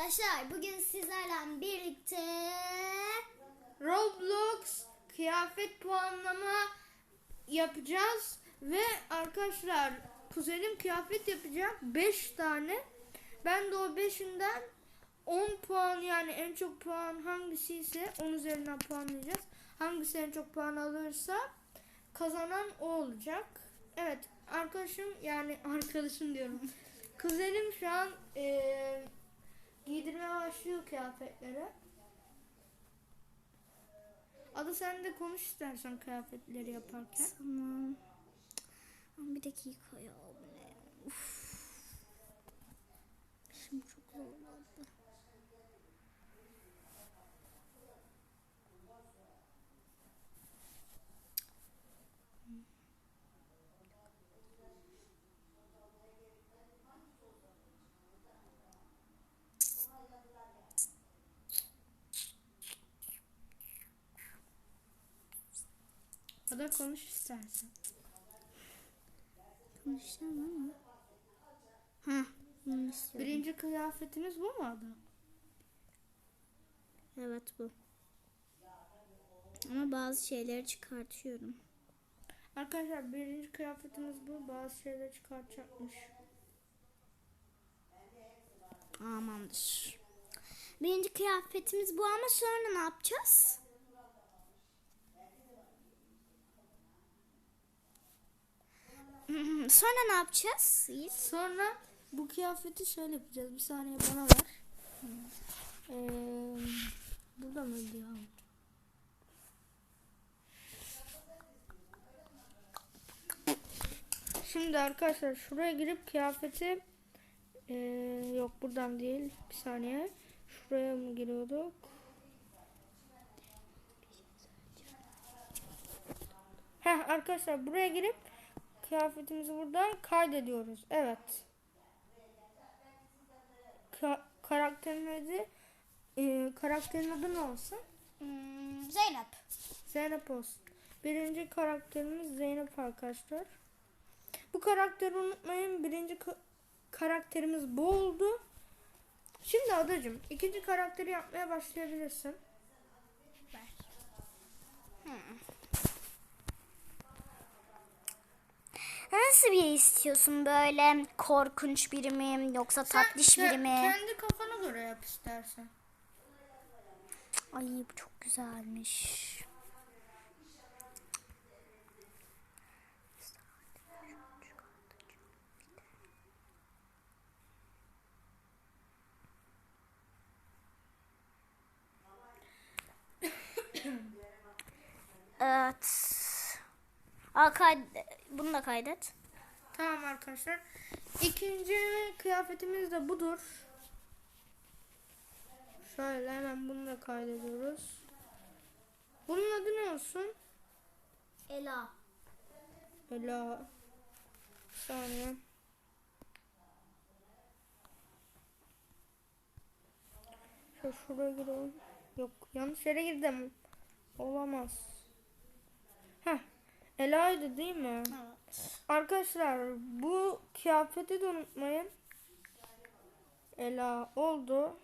arkadaşlar bugün sizlerle birlikte Roblox kıyafet puanlama yapacağız ve arkadaşlar kuzenim kıyafet yapacak 5 tane. Ben de o 5'inden 10 puan yani en çok puan hangisi ise 10 üzerinden puanlayacağız. Hangisi en çok puan alırsa kazanan o olacak. Evet arkadaşım yani arkadaşım diyorum. Kuzenim şu an eee giydirmeye başlıyor kıyafetleri. Adı sen de konuş istersen kıyafetleri yaparken. Tamam. Bir dakika ya. Uf. Şimdi çok zorlandı. Ada konuş istersen. Konuşacağım ama. Heh. Bunu istiyorum. Birinci kıyafetiniz bu mu Ada? Evet bu. Ama bazı şeyleri çıkartıyorum. Arkadaşlar birinci kıyafetiniz bu. Bazı şeyler çıkartacakmış. Amandır. Birinci kıyafetimiz bu ama sonra ne yapacağız? Sonra ne yapacağız? Yiğit? Sonra bu kıyafeti şöyle yapacağız. Bir saniye bana ver. Ee, burada mıydı ya? Şimdi arkadaşlar şuraya girip kıyafeti ee, yok buradan değil. Bir saniye. Şuraya mı giriyorduk? Heh arkadaşlar buraya girip kıyafetimizi buradan kaydediyoruz. Evet. Ka- karakterin adı e, karakterin adı ne olsun? Hmm, Zeynep. Zeynep olsun. Birinci karakterimiz Zeynep arkadaşlar. Bu karakteri unutmayın. Birinci ka- karakterimiz bu oldu. Şimdi adacım ikinci karakteri yapmaya başlayabilirsin. Nasıl biri istiyorsun böyle korkunç biri mi yoksa tatlış Sen biri mi? Kendi kafana göre yap istersen. Ay bu çok güzelmiş. Evet. Aa, kayd- bunu da kaydet. Tamam arkadaşlar. İkinci kıyafetimiz de budur. Şöyle hemen bunu da kaydediyoruz. Bunun adı ne olsun? Ela. Ela. Bir saniye. Şöyle şuraya girelim. Yok yanlış yere girdim. Olamaz. Heh. Ela'ydı değil mi? Evet. Arkadaşlar bu kıyafeti de unutmayın. Ela oldu.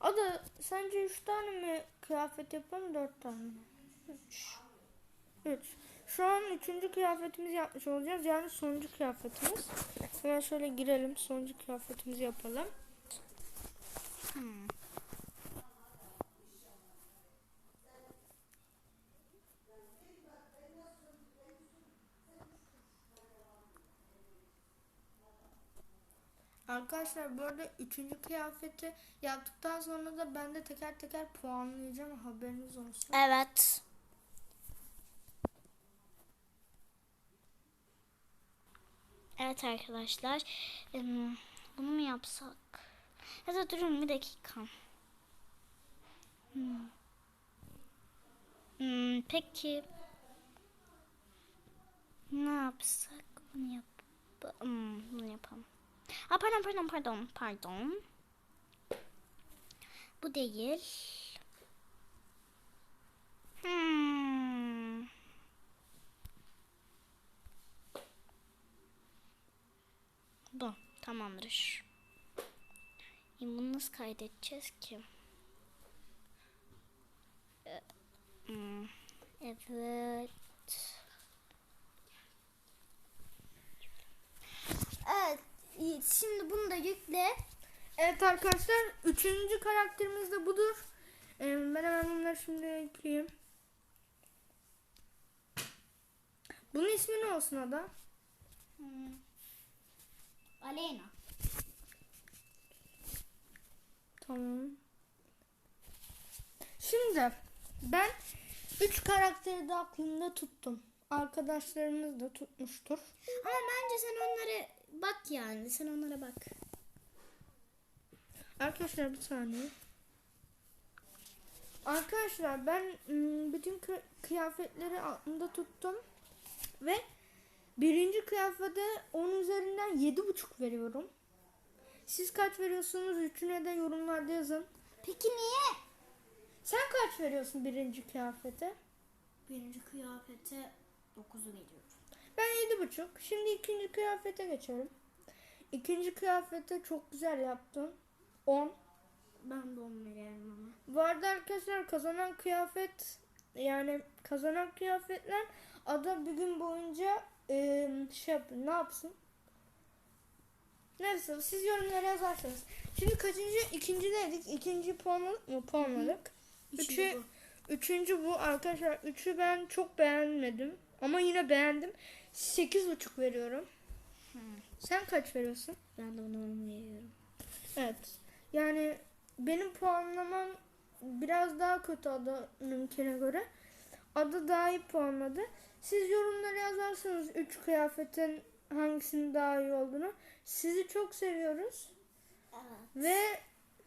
Ada sence 3 tane mi kıyafet yapalım 4 tane mi? 3. 3. Şu an üçüncü kıyafetimizi yapmış olacağız. Yani sonuncu kıyafetimiz. Hemen şöyle girelim. Sonuncu kıyafetimizi yapalım. Hmm. Arkadaşlar bu arada üçüncü kıyafeti yaptıktan sonra da ben de teker teker puanlayacağım. Haberiniz olsun. Evet. Evet arkadaşlar. Bunu mu yapsak? Ya da durun bir dakika. Hmm. Hmm, peki. Ne yapsak? Bunu yap. Hmm, bunu yapalım. Aa, pardon pardon pardon pardon. Bu değil. Hmm. Bu tamamdır. Ya Bunu nasıl kaydedeceğiz ki? Ee, hmm. Evet. iyi. Şimdi bunu da yükle. Evet arkadaşlar üçüncü karakterimiz de budur. Ee, ben hemen bunları şimdi ekleyeyim. Bunun ismi ne olsun Ada? Hmm. Aleyna. Tamam. Şimdi ben üç karakteri de aklımda tuttum. Arkadaşlarımız da tutmuştur. Ama bence sen onlara bak yani. Sen onlara bak. Arkadaşlar bir saniye. Arkadaşlar ben ım, bütün kı- kıyafetleri aklımda tuttum. Ve birinci kıyafete 10 üzerinden 7,5 veriyorum. Siz kaç veriyorsunuz? Üçüne de yorumlarda yazın. Peki niye? Sen kaç veriyorsun birinci kıyafete? Birinci kıyafete 9'u veriyorum. Ben 7,5. Şimdi ikinci kıyafete geçelim. İkinci kıyafete çok güzel yaptın. 10. Ben de 10 veriyorum ama. Bu arada arkadaşlar kazanan kıyafet yani kazanan kıyafetler ada bir gün boyunca e, şey yapın ne yapsın? Neyse siz yorumlara yazarsınız. Şimdi kaçıncı ikinci dedik ikinci puanladık mı puanladık. Üçü, bu. üçüncü bu arkadaşlar üçü ben çok beğenmedim ama yine beğendim. Sekiz buçuk veriyorum. Sen kaç veriyorsun? Ben de ona 10 veriyorum. Evet. Yani benim puanlamam biraz daha kötü Ada'nınkine göre. Ada daha iyi puanladı. Siz yorumlara yazarsanız 3 kıyafetin hangisinin daha iyi olduğunu. Sizi çok seviyoruz. Evet. Ve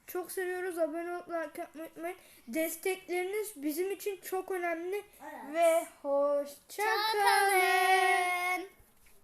çok seviyoruz. Abone olmayı unutmayın. Destekleriniz bizim için çok önemli. Evet. Ve hoşça kalın.